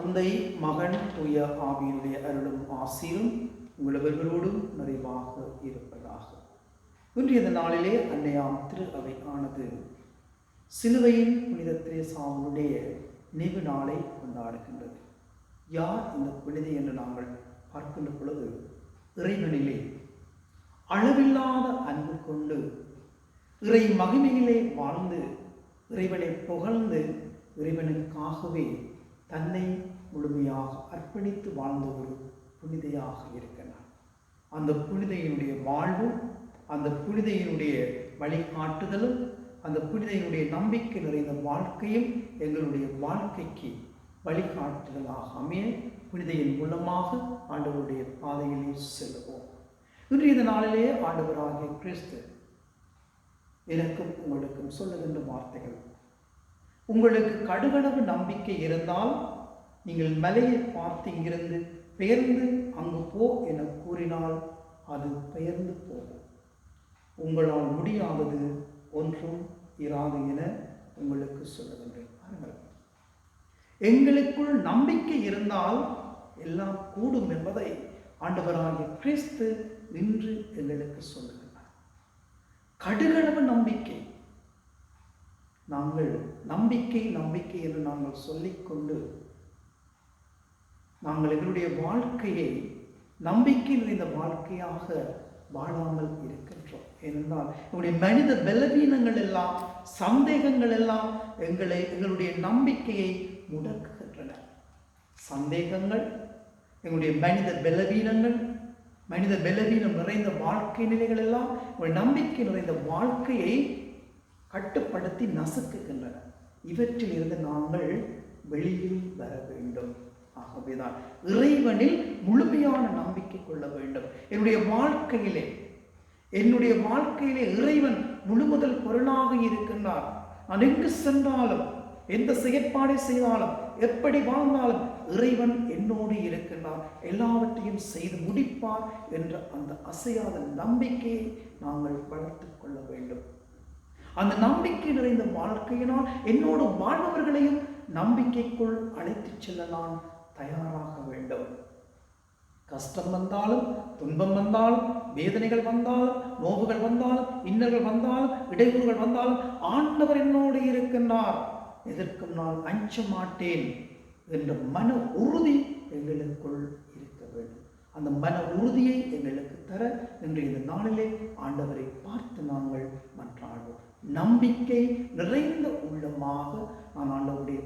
தந்தை மகன் தூய ஆவியினுடைய அருளும் ஆசியும் உங்களவர்களோடும் நிறைவாக இருப்பதாக. இன்றைய நாளிலே அன்னையாம் திரு அவை ஆனது சிலுவையின் புனித திரேசாவுடைய நினைவு நாளை கொண்டாடுகின்றது. யார் இந்த புனிதை என்று நாங்கள் பார்க்கின்ற பொழுது இறைவனிலே அளவில்லாத அன்பு கொண்டு இறை மகிமையிலே வாழ்ந்து இறைவனை புகழ்ந்து இறைவனுக்காகவே தன்னை முழுமையாக அர்ப்பணித்து வாழ்ந்த ஒரு புனிதையாக இருக்கிறார் அந்த புனிதையினுடைய வாழ்வும் அந்த புனிதையினுடைய வழிகாட்டுதலும் அந்த புனிதையினுடைய நம்பிக்கை நிறைந்த வாழ்க்கையும் எங்களுடைய வாழ்க்கைக்கு வழிகாட்டுதலாக அமைய புனிதையின் மூலமாக ஆண்டவருடைய பாதையிலே செல்லுவோம். இன்று இந்த நாளிலே ஆண்டவராகிய கிறிஸ்து எனக்கும் உங்களுக்கும் சொல்லுகின்ற வார்த்தைகள் உங்களுக்கு கடுகளவு நம்பிக்கை இருந்தால் நீங்கள் மலையை பார்த்து இங்கிருந்து பெயர்ந்து அங்கு போ என கூறினால் அது பெயர்ந்து போகும். உங்களால் முடியாதது ஒன்றும் இராது என உங்களுக்கு சொல்லுகின்றேன். பாருங்கள். எங்களுக்குள் நம்பிக்கை இருந்தால் எல்லாம் கூடும் என்பதை ஆண்டவராகிய கிறிஸ்து நின்று எங்களுக்கு சொல்லுகின்றார். கடுகளவு நம்பிக்கை. நாங்கள் நம்பிக்கை நம்பிக்கை என்று நாங்கள் சொல்லிக்கொண்டு நாங்கள் எங்களுடைய வாழ்க்கையை நம்பிக்கை நிறைந்த வாழ்க்கையாக வாழாமல் இருக்கின்றோம். ஏனென்றால் எங்களுடைய மனித பலவீனங்கள் எல்லாம் சந்தேகங்கள் எல்லாம் எங்களை எங்களுடைய நம்பிக்கையை முடக்குகின்றன. சந்தேகங்கள் எங்களுடைய மனித பலவீனங்கள் மனித பலவீனம் நிறைந்த வாழ்க்கை நிலைகள் எல்லாம் ஒரு நம்பிக்கை நிறைந்த வாழ்க்கையை கட்டுப்படுத்தி நசுக்குகின்றன. இவற்றில் இருந்து நாங்கள் வெளியில் வர வேண்டும். ஆகவேதான். இறைவனில் முழுமையான நம்பிக்கை கொள்ள வேண்டும். என்னுடைய வாழ்க்கையிலே என்னுடைய வாழ்க்கையிலே இறைவன் முழுமுதல் பொருளாக இருக்கின்றார். நான் எங்கு சென்றாலும் எந்த செயற்பாடை செய்தாலும் எப்படி வாழ்ந்தாலும் இறைவன் என்னோடு இருக்கின்றார். எல்லாவற்றையும் செய்து முடிப்பார் என்ற அந்த அசையாத நம்பிக்கையை நாங்கள் வளர்த்துக் கொள்ள வேண்டும். அந்த நம்பிக்கை நிறைந்த வாழ்க்கையினால் என்னோடு வாழ்பவர்களையும் நம்பிக்கைக்குள் அழைத்துச் செல்லலாம். தயாராக வேண்டும். கஷ்டம் வந்தாலும் துன்பம் வந்தாலும் வேதனைகள் வந்தாலும் நோவுகள் வந்தாலும் இன்னல்கள் வந்தாலும் இடையூறுகள் வந்தாலும் ஆண்டவர் என்னோடு இருக்கின்றார். எதற்கும் நான் அஞ்ச மாட்டேன் என்ற மன உறுதி எங்களுக்குள் இருக்க வேண்டும். அந்த மன உறுதியை எங்களுக்கு தர இன்று இந்த நாளிலே ஆண்டவரை பார்த்து நாங்கள் மன்றாடுவோம். நம்பிக்கை நிறைந்த உள்ளமாக நான் ஆண்டவருடைய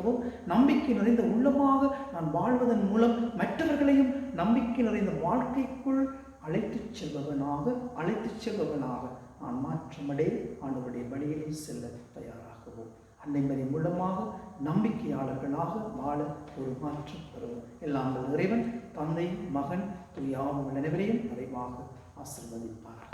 பயணிக்கவும் நம்பிக்கை நிறைந்த உள்ளமாக நான் வாழ்வதன் மூலம் மற்றவர்களையும் நம்பிக்கை நிறைந்த வாழ்க்கைக்குள் அழைத்துச் செல்பவனாக அழைத்துச் செல்பவனாக நான் மாற்றமடைய ஆண்டவருடைய வழியிலே செல்ல தயாராகவும். அன்னை மூலமாக நம்பிக்கையாளர்களாக வாழ ஒரு மாற்றம் பெறுவோம் எல்லாம் இறைவன் தந்தை மகன் துயாவும் நினைவிலையும் நிறைவாக ஆசிர்வதிப்பார்